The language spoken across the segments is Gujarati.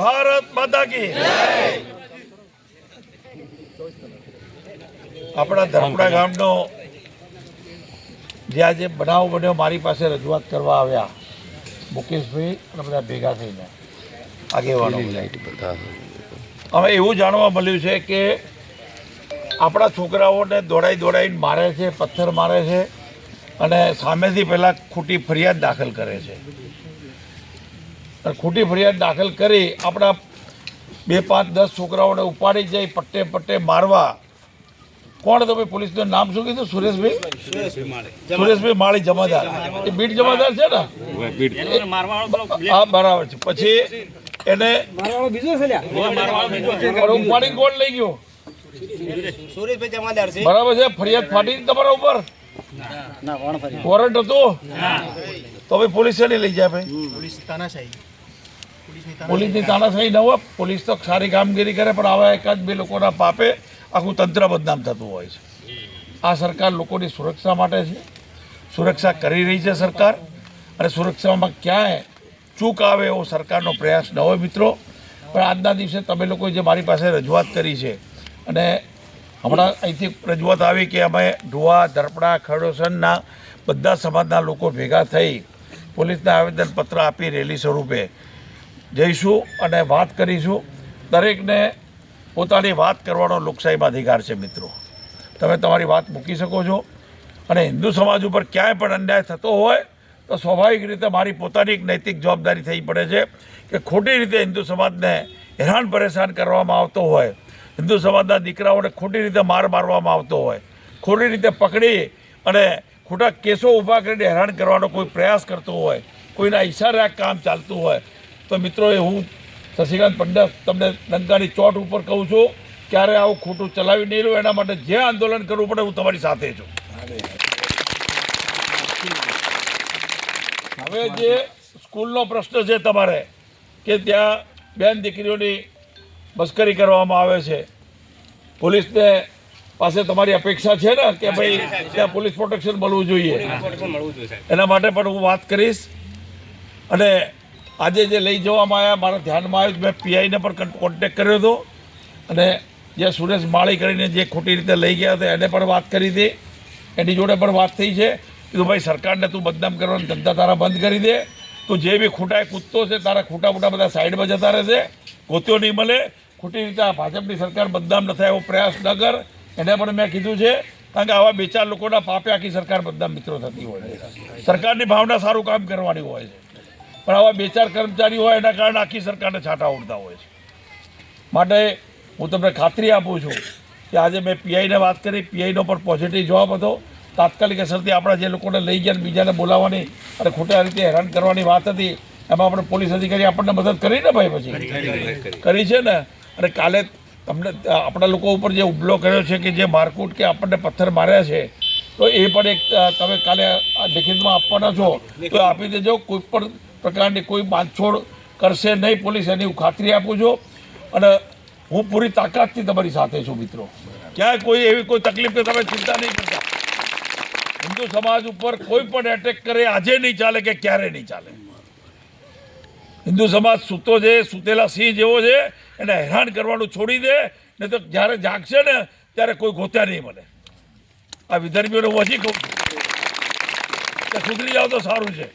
ભારત માતા કી આપણા ધરપડા ગામનો જે આજે બનાવ બન્યો મારી પાસે રજૂઆત કરવા આવ્યા. મુકેશભાઈ અને બધા ભેગા થઈને. આગેવાનો. હવે એવું જાણવા મળ્યું છે કે આપણા છોકરાઓને દોડાઈ દોડાઈને મારે છે પથ્થર મારે છે અને સામેથી પહેલાં ખોટી ફરિયાદ દાખલ કરે છે. ખોટી ફરિયાદ દાખલ કરી આપણા બે પાંચ દસ છોકરાઓને ઉપાડી જાય પટ્ટે પટ્ટે મારવા. કોણ તમે પોલીસનું નામ શું કીધું? સુરેશભાઈ? સુરેશભાઈ માળી જમાદાર. એ બીટ જમાદાર છે ને? હા બરાબર છે. પછી એને ઉપાડી કોણ લઈ ગયો? સુરેશભાઈ જમાદાર છે. બરાબર છે. ફરિયાદ ફાટી તમારા ઉપર? વોરંટ હતું? તો ભાઈ પોલીસે નહીં લઈ જાય ભાઈ? પોલીસ તાનાશાહી. પોલીસની તાનાશાહી ન હોય પોલીસ તો સારી કામગીરી કરે પણ આવા એકાદ બે લોકોના પાપે આખું તંત્ર બદનામ થતું હોય છે. આ સરકાર લોકોની સુરક્ષા માટે છે. સુરક્ષા કરી રહી છે સરકાર અને સુરક્ષામાં ક્યાંય ચૂક આવે એવો સરકારનો પ્રયાસ ન હોય મિત્રો. પણ આજના દિવસે તમે લોકોએ જે મારી પાસે રજૂઆત કરી છે અને હમણાં અહીંથી રજૂઆત આવી કે અમે ઢોવા ધરપડા ખરડોસનના બધા સમાજના લોકો ભેગા થઈ પોલીસને આવેદનપત્ર આપી રેલી સ્વરૂપે જઈશું અને વાત કરીશું. દરેકને પોતાની વાત કરવાનો લોકશાહીમાં અધિકાર છે મિત્રો. તમે તમારી વાત મૂકી શકો છો. અને હિન્દુ સમાજ ઉપર ક્યાંય પણ અન્યાય થતો હોય, તો સ્વાભાવિક રીતે મારી પોતાની એક નૈતિક જવાબદારી થઈ પડે છે કે ખોટી રીતે હિન્દુ સમાજને હેરાન પરેશાન કરવામાં આવતો હોય. હિન્દુ સમાજના દીકરાઓને ખોટી રીતે માર મારવામાં આવતો હોય. ખોટી રીતે પકડી અને ખોટા કેસો ઊભા કરીને હેરાન કરવાનો કોઈ પ્રયાસ કરતો હોય. કોઈના ઈશારે આ કામ ચાલતું હોય. તો મિત્રો એ હું શશિકાંત પંડ્યા તમને ડંકાની ચોટ ઉપર કહું છું ક્યારે આવું ખોટું ચલાવી નહીં લો એના માટે જે આંદોલન કરવું પડે હું તમારી સાથે છું. હવે જે સ્કૂલનો પ્રશ્ન છે તમારે કે ત્યાં બેન દીકરીઓની મસ્કરી કરવામાં આવે છે. પોલીસને પાસે તમારી અપેક્ષા છે ને કે ભાઈ ત્યાં પોલીસ પ્રોટેક્શન મળવું જોઈએ? એના માટે પણ હું વાત કરીશ. અને આજે જે લઈ જવામાં આવ્યા, મારા ધ્યાનમાં આવ્યું, મેં પીઆઈને પણ કોન્ટેક કર્યો હતો. અને જે સુરેશ માળી કરીને જે ખોટી રીતે લઈ ગયા હતા, એને પણ વાત કરી હતી. એની જોડે પણ વાત થઈ છે. કીધું, ભાઈ, સરકારને તું બદનામ કરવાનો ધંધા તારા બંધ કરી દે. તું જે બી ખોટા કૂદતો છે, તારા ખોટા મોટા બધા સાઈડમાં જતા રહેશે ગોત્યો નહીં મળે. ખોટી રીતે આ ભાજપની સરકાર બદનામ ન થાય એવો પ્રયાસ ન કર. એને પણ મેં કીધું છે. કારણ કે આવા બે ચાર લોકોના પાપે આખી સરકાર બદનામ મિત્રો થતી હોય સરકારની ભાવના સારું કામ કરવાની હોય છે. પણ આવા બે ચાર કર્મચારીઓ હોય એના કારણે આખી સરકારને છાંટા ઉડતા હોય છે. માટે હું તમને ખાતરી આપું છું કે આજે મેં પીઆઈને વાત કરી પીઆઈનો પણ પોઝિટિવ જવાબ હતો. તાત્કાલિક અસરથી આપણા જે લોકોને લઈ ગયા બીજાને બોલાવવાની અને ખોટા રીતે હેરાન કરવાની વાત હતી એમાં આપણે પોલીસ અધિકારી આપણને મદદ કરી ને ભાઈ પછી? કરી છે ને? અને કાલે તમને આપણા લોકો ઉપર જે હુમલો કર્યો છે કે જે મારકૂટ કે આપણને પથ્થર માર્યા છે તો એ પણ એક તમે કાલે આ લેખિતમાં આપવાના છો. તો આપી દેજો કોઈ પણ પ્રકારની કોઈ બાંધછોડ કરશે નહીં, પોલીસ એની હું ખાતરી આપું છું. અને હું પૂરી તાકાતથી તમારી સાથે છું, મિત્રો. ક્યાંય કોઈ એવી કોઈ તકલીફ કે તમે ચિંતા નહીં કરતા. હિન્દુ સમાજ ઉપર કોઈ પણ એટેક કરે, આજે નહીં ચાલે કે ક્યારે નહીં ચાલે. હિન્દુ સમાજ સૂતો છે, સૂતેલા સિંહ જેવો છે, એને હેરાન કરવાનું છોડી દે ને તો જ્યારે જાગશે ને, ત્યારે કોઈ ગોત્યા નહીં મળે. આ વિધર્મીઓને હું હજી કહું છું સુધરી જાઓ તો સારું છે.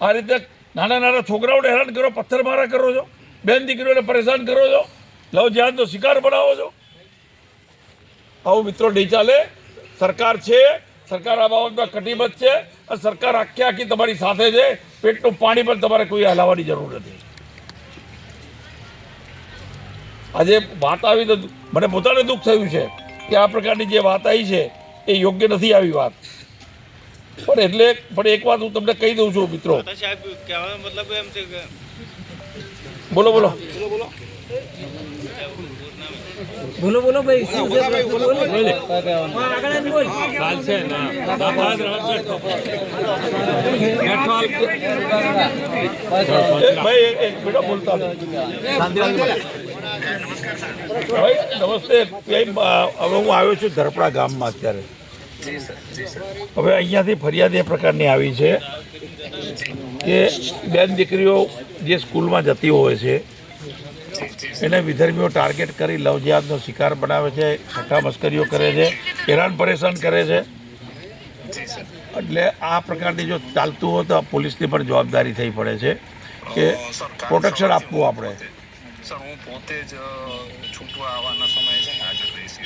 આ રીતે નાના નાના છોકરાઓને હેરાન કરો, પથ્થરમારા કરો છો. બેન દીકરીઓને પરેશાન કરો છો. લવ જેહાદનો શિકાર બનાવો છો. આવું મિત્રો નહીં ચાલે. સરકાર છે, સરકાર આ બાબતમાં કટિબદ્ધ છે અને સરકાર આખી આખી તમારી સાથે છે. પેટનું પાણી પણ તમારે કોઈ હલાવવાની જરૂર નથી. આજે વાત આવી તો મને પોતાને દુઃખ થયું છે કે આ પ્રકારની જે વાત આવી છે, એ યોગ્ય નથી આવી વાત. પણ એટલે પણ એક વાત હું તમને કહી દઉં છું મિત્રો. મતલબ એમ છે બોલો બોલો. બોલો બોલો ભાઈ શું છે? બોલો બોલો હા, આગળ આવીને બોલ. એ ભાઈ એક- એક બોલતા ભાઈ નમસ્તે. ભાઈ, હવે હું આવ્યો છું ધરપડા ગામમાં અત્યારે. હવે અહીંયાથી ફરિયાદ એ પ્રકારની આવી છે કે બેન દીકરીઓ જે સ્કૂલમાં જતી હોય છે, એને વિધર્મીઓ ટાર્ગેટ કરી લવજિયાતનો શિકાર બનાવે છે, છઠ્ઠા મસ્કરીઓ કરે છે, હેરાન પરેશાન કરે છે. એટલે આ પ્રકારની જો ચાલતું હોય તો પોલીસની પણ જવાબદારી થઈ પડે છે કે પ્રોટેક્શન આપવું આપણે. સર હું પોતે જ છૂટવા આવવાના સમયે છે હાજર રહીશ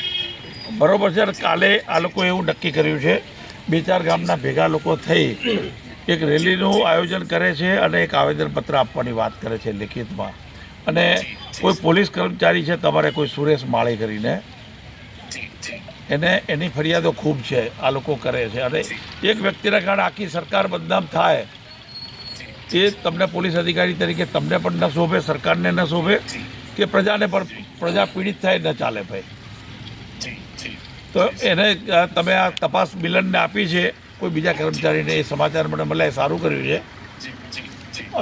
બરોબર છે કાલે આ લોકોએ એવું નક્કી કર્યું છે બે ચાર ગામના ભેગા લોકો થઈ એક રેલીનું આયોજન કરે છે અને એક આવેદનપત્ર આપવાની વાત કરે છે લિખિતમાં. અને કોઈ પોલીસ કર્મચારી છે તમારે કોઈ સુરેશ માળી કરીને. એને એની ફરિયાદો ખૂબ છે આ લોકો કરે છે. અને એક વ્યક્તિના કારણે આખી સરકાર બદનામ થાય. એ તમને પોલીસ અધિકારી તરીકે તમને પણ ન શોભે, સરકારને ન શોભે, કે પ્રજાને પણ પ્રજા પીડિત થાય ન ચાલે ભાઈ. તો એને તમે આ તપાસ મિલનને આપી છે, કોઈ બીજા કર્મચારીને એ સમાચાર મને મળે એ સારું કર્યું છે.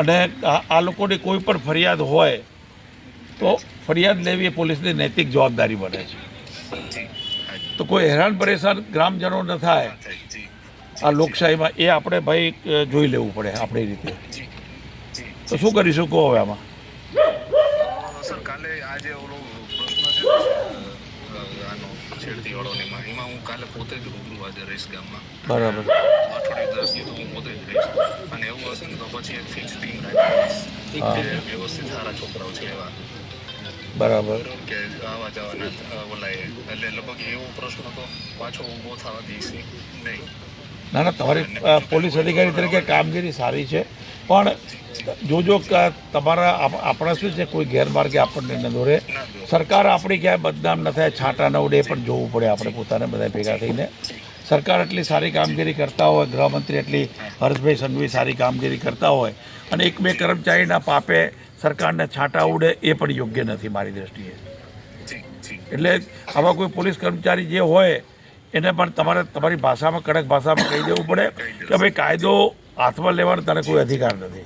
અને આ લોકોની કોઈ પણ ફરિયાદ હોય, તો ફરિયાદ લેવી એ પોલીસની નૈતિક જવાબદારી બને છે. તો કોઈ હેરાન પરેશાન ગ્રામજનો ન થાય. આ લોકશાહીમાં એ આપણે ભાઈ જોઈ લેવું પડે આપણી રીતે. તો શું કરીશું? કહો હવે આમાં. સર કાલે આજે ઓલો પ્રશ્ન છે આનો છેડતી વાળો એમાં હું કાલે પોતે જ રૂબરૂ આજે રહીશ ગામમાં. બરાબર. અઠવાડિયે દસ દિવસ હું પોતે જ રહીશ. અને એવું હશે ને તો પછી એક ફિક્સ ટીમ રાખી હા. દઈશ જે વ્યવસ્થિત સારા છોકરાઓ છે એવા. બરાબર. કે આવા જવાના ઓલાય એટલે લગભગ એવો પ્રશ્ન તો પાછો ઊભો થવા દઈશ નહીં. ના ના તમારી પોલીસ અધિકારી તરીકે કામગીરી સારી છે. પણ જોજો તમારા આપણા શું છે કોઈ ગેરમાર્ગે આપણને ન દોરે. સરકાર આપણી ક્યાંય બદનામ ન થાય છાંટા ન ઉડે એ પણ જોવું પડે આપણે પોતાને બધા ભેગા થઈને. સરકાર એટલી સારી કામગીરી કરતા હોય ગૃહમંત્રી એટલી હર્ષભાઈ સંઘવી સારી કામગીરી કરતા હોય અને એક બે કર્મચારીના પાપે સરકારને છાંટા ઉડે એ પણ યોગ્ય નથી મારી દ્રષ્ટિએ. એટલે આવા કોઈ પોલીસ કર્મચારી જે હોય એને પણ તમારે તમારી ભાષામાં કડક ભાષામાં કહી દેવું પડે કે ભાઈ કાયદો હાથમાં લેવાનો તને કોઈ અધિકાર નથી.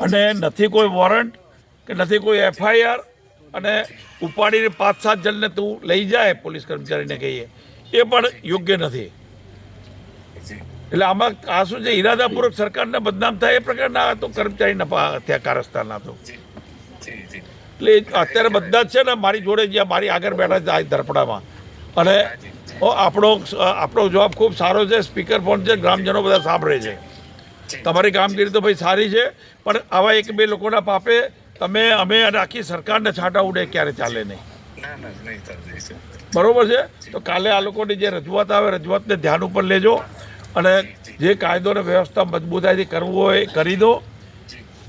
અને નથી કોઈ વોરંટ કે નથી કોઈ એફઆઈઆર અને ઉપાડીને પાંચ સાત જણને તું લઈ જાય પોલીસ કર્મચારીને કહીએ એ પણ યોગ્ય નથી. એટલે આમાં આ શું છે ઈરાદાપૂર્વક સરકારને બદનામ થાય એ પ્રકારના તો કર્મચારી પા- ત્યાં કારસ્તાના તો એટલે અત્યારે બધા જ છે ને મારી જોડે જ્યાં મારી આગળ બેઠા છે આ ધરપડામાં. અને આપણો આપણો જવાબ ખૂબ સારો છે. સ્પીકર ફોન છે. ગ્રામજનો બધા સાંભળે છે. તમારી કામગીરી તો ભાઈ સારી છે પણ આવા એક બે લોકોના પાપે તમે અમે અને આખી સરકારને છાંટા ઉડે ક્યારે ચાલે નહીં. બરોબર છે? તો કાલે આ લોકોની જે રજૂઆત આવે રજૂઆતને ધ્યાન ઉપર લેજો અને જે કાયદો અને વ્યવસ્થા મજબૂતાઈથી કરવું હોય એ કરી દો.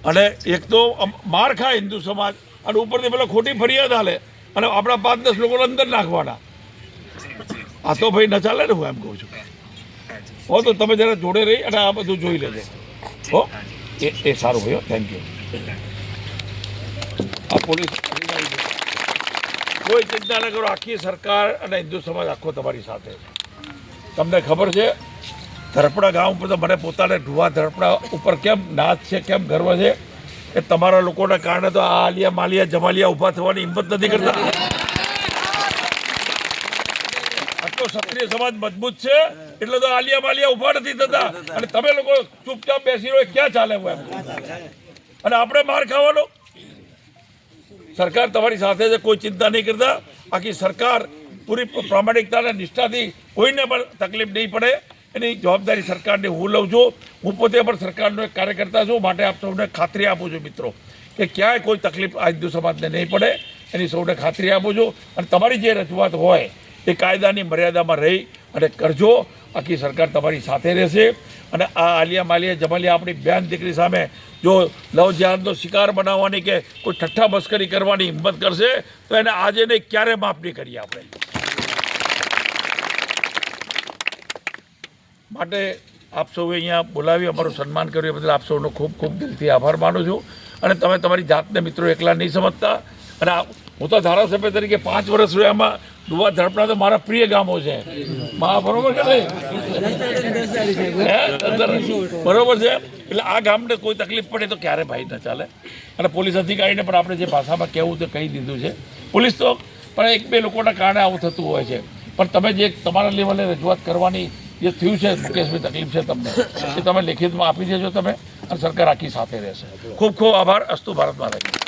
અને એક તો માર ખાય હિન્દુ સમાજ અને ઉપરથી પેલા ખોટી ફરિયાદ હાલે અને આપણા પાંચ દસ લોકોને અંદર નાખવાના. આ તો ભાઈ ન ચાલે ને હું એમ કહું છું. હો, તો તમે જરા જોડે રહી અને આ બધું જોઈ લેજો. હો, એ એ સારું ભાઈ થેન્ક યુ આ પોલીસ કોઈ ચિંતા ન કરો, આખી સરકાર અને હિન્દુ સમાજ આખો તમારી સાથે તમને ખબર છે, ધરપડા ગામ ઉપર તો મને પોતાને ઢુવા ધરપડા ઉપર કેમ નાચ છે, કેમ ગર્વ છે? એ તમારા લોકોના કારણે તો આ આલિયા માલિયા જમાલિયા ઊભા થવાની હિંમત નથી કરતા. આટલો ક્ષત્રિય સમાજ મજબૂત છે. એટલે તો આલિયા માલિયા ઊભા નથી થતા. અને તમે લોકો ચૂપચાપ બેસી રહ્યો ક્યાં ચાલે એમ અને આપણે માર ખાવાનો. સરકાર તમારી સાથે છે, કોઈ ચિંતા નહીં કરતા. આખી સરકાર પૂરી પ્રામાણિકતા અને નિષ્ઠાથી કોઈને પણ તકલીફ નહીં પડે. એની જવાબદારી સરકારની હું લઉં છું. હું પોતે પણ સરકારનો એક કાર્યકર્તા છું. માટે આપ સૌને ખાતરી આપું છું મિત્રો, કે ક્યાંય કોઈ તકલીફ આ હિન્દુ સમાજને નહીં પડે. એની સૌને ખાતરી આપું છું. અને તમારી જે રજૂઆત હોય એ કાયદાની મર્યાદામાં રહી અને કરજો. આખી સરકાર તમારી સાથે રહેશે. અને આ આલિયા માલિયા જમાલિયા આપણી બેન દીકરી સામે જો લવ લવજહાદનો શિકાર બનાવવાની કે કોઈ ઠઠ્ઠા મસ્કરી કરવાની હિંમત કરશે, તો એને આજે નહીં, ક્યારે માફ નહીં કરીએ આપણે. માટે આપ સૌએ અહીંયા બોલાવી, અમારું સન્માન કર્યું. એ બદલ આપ સૌનો ખૂબ ખૂબ દિલથી આભાર માનું છું. અને તમે તમારી જાતને મિત્રો એકલા નહીં સમજતા. અને હું તો ધારાસભ્ય તરીકે પાંચ વર્ષ રહ્યામાં ડુવા ધડપડા તો મારા પ્રિય ગામો છે. મા, બરોબર કે બરોબર છે? એટલે આ ગામને કોઈ તકલીફ પડે તો ક્યારે ભાઈ ન ચાલે? અને પોલીસ અધિકારીને પણ આપણે જે ભાષામાં કહેવું તે કહી દીધું છે. પોલીસ તો પણ એક બે લોકોના કારણે આવું થતું હોય છે. પણ તમે જે તમારા લેવલે રજૂઆત કરવાની જે થયું છે, મુકેશભાઈ, તકલીફ છે તમને, એ તમે લેખિતમાં આપી દેજો તમે અને સરકાર આખી સાથે રહેશે. ખૂબ ખૂબ આભાર. અસ્તુ ભારત માતા કી.